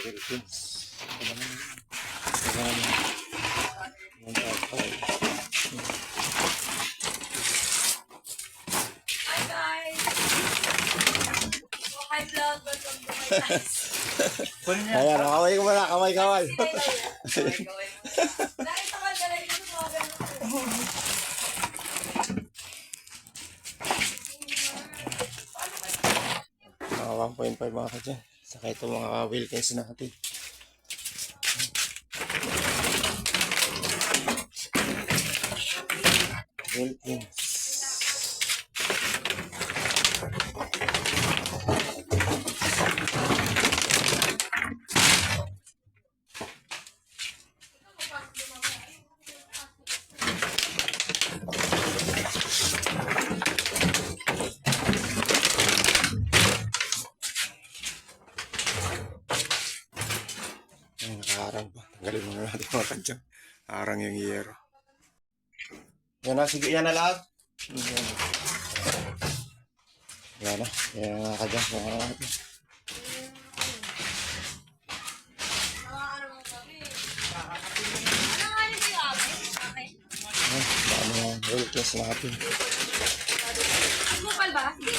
Wilkins. Kailangan. Kailangan. One five five. Hi guys! Hi vlog, welcome to my guys. Ayan, kamay ko muna, kamay, kamay. Dahil sa magaling ko mga ganun. Mga 1.5 mga kadyan. Saka ito mga Wilkins natin. Wilkins. Mga kadyan. Harang yung yero. Yan na, sige, yan na lahat. Yan. Yan na, yan na. Yan na natin. Ano nga yung sinabi? Okay. Yan, dami yung Wilkins natin. Bukal ba? Sige.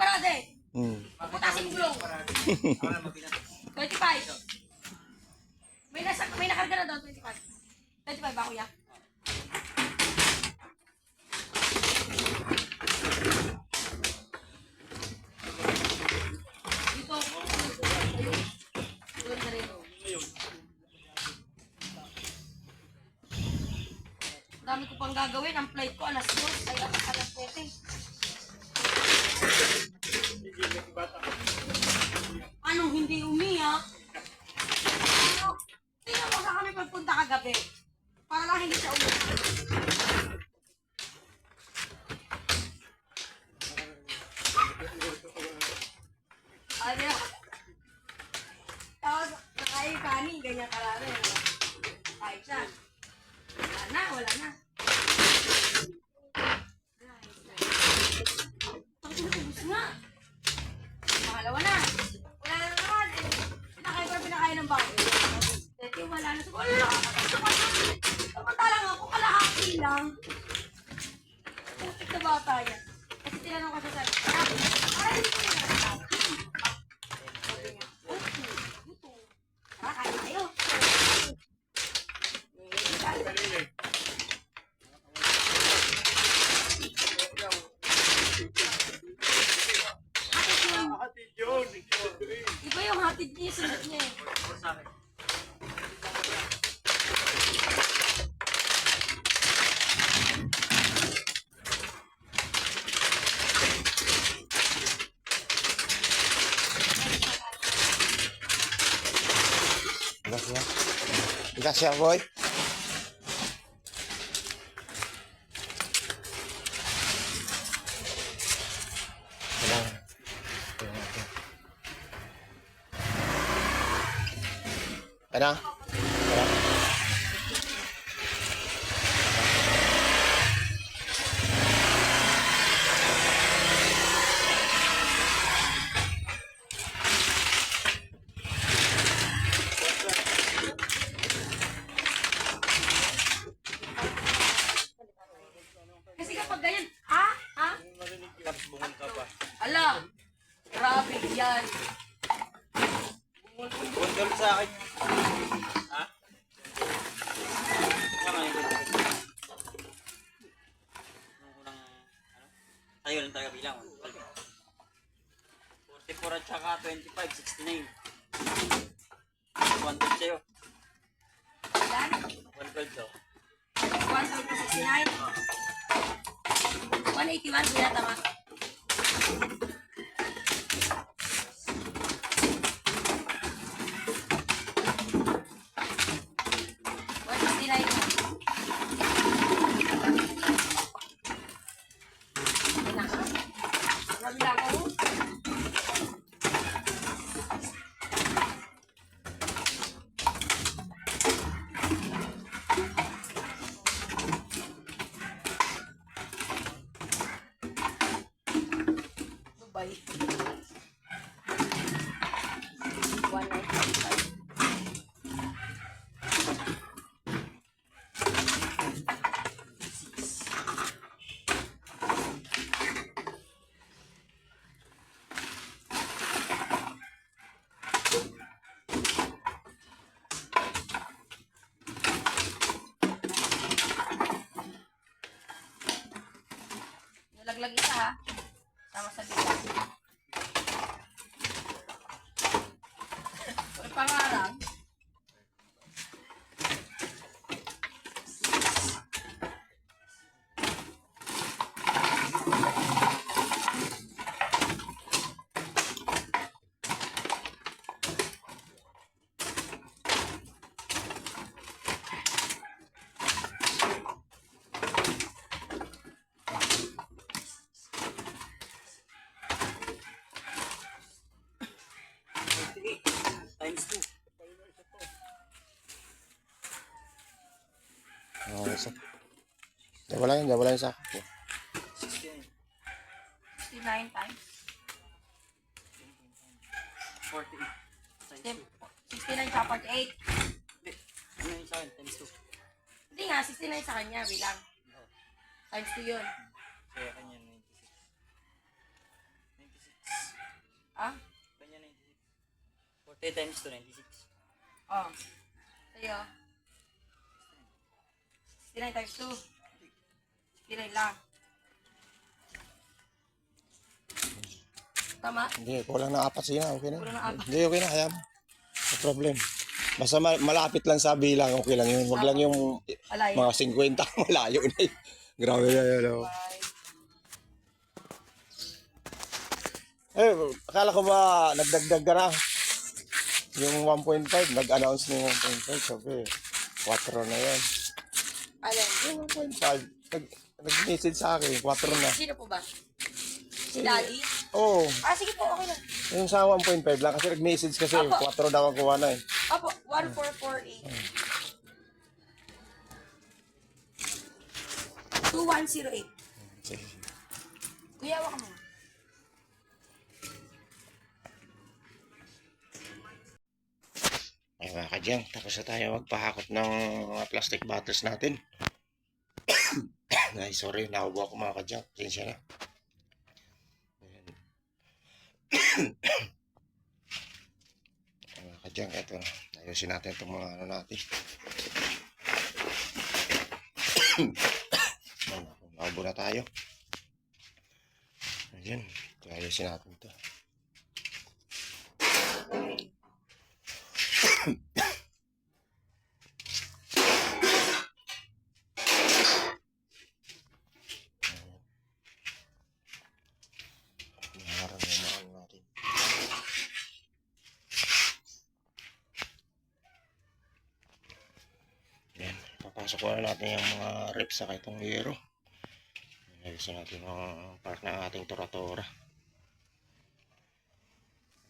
Parade. Hmm. Putasin mo gulong. 25. May nasa na doon 25. 25 ba kuya? Dito. Doon na rin. Ang dami ko pang gagawin. Ang flight ko alas 2. Ay, alas alas 7. Ano? Tapos, nakain kanin, ganyan karami. ano? Kahit siya. Wala na, wala na. Ang tinutubos nga. Pangalawa na. Wala na naman. Pinakain ko na pinakain ng bago. Dati wala na. Wala. Samantalang ako kalahati lang. Putik na bata yan. Kasi tinanong ko siya sa ah, ah, hindi ko na nakakita. Sabi niya, okay, ito. Tara, kain tayo. Eh, Hatid yun. Iba yung hatid niya, sunod niya eh. Ikas siya. Natin. Ano? Ano? Kasi kapag ganyan, ha? Ha? Ala, grabe yan. Bundol sa akin. Ha? Ano unang, ano? Tayo lang talaga bilang. 44 at saka 25, 69. 112 sa'yo. Yan. 112 daw. 169. 181, kuya, tama. One sixty nine. Grabe lang ako. Dubai. Laglag isa ha. Tama sa dito. May pangarang. Okay, so. Wala yun, wala yun sa akin. 69. 69 times. 48. Times 2. 69 sa 48. Hindi. Ano yun sa akin? Times 2. Hindi nga, 69 sa kanya, bilang. Times 2 yun. Kaya kanya 96. 96. Ah? Kanya 96. 40 times 2, 96. Oh. Sa'yo. 69 times 2. 69 lang. Tama? Hindi, kulang na apat siya. Okay na. Kulang na apat. Hindi, okay na. Kaya. No problem. Basta ma- malapit lang sa bilang, okay lang yun. Huwag lang yung Alay. mga 50, malayo na yun. Grabe na yun. oh. Eh, akala ko ba nagdagdag ka na? Yung 1.5, nag-announce na yung 1.5. Sabi, 4 na yan. Alin? Yung 1.5, nag, nag-message sa akin, 4 na. Sino po ba? Si Daddy? Oo, oh, Ah, sige po, okay lang. yung sa 1.5 lang kasi nag-message kasi, Apo. 4 daw ang kuha na eh. Opo, 1448. 2108. Sige. Kuya, waka mo. Kadyang, tapos na tayo magpahakot ng mga plastic bottles natin. Ay, sorry, naubo ako mga kadyang. Pasensya na. Mga kadyang, eto na. Ayusin natin itong mga ano natin. Naubo na tayo. Ayan, ayusin natin ito. Naharang yung mga ano natin. Ko na natin yung mga reps sa itong yero. Ayusin natin ang part ng ating tora-tora.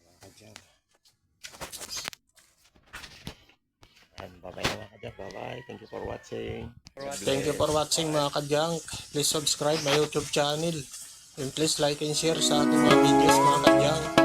Mga dyan. And bye-bye na mga kadyan. Bye-bye. Thank you for watching. Thank you for watching mga kadyang. Please subscribe my YouTube channel. And please like and share sa ating mga videos mga kadyang.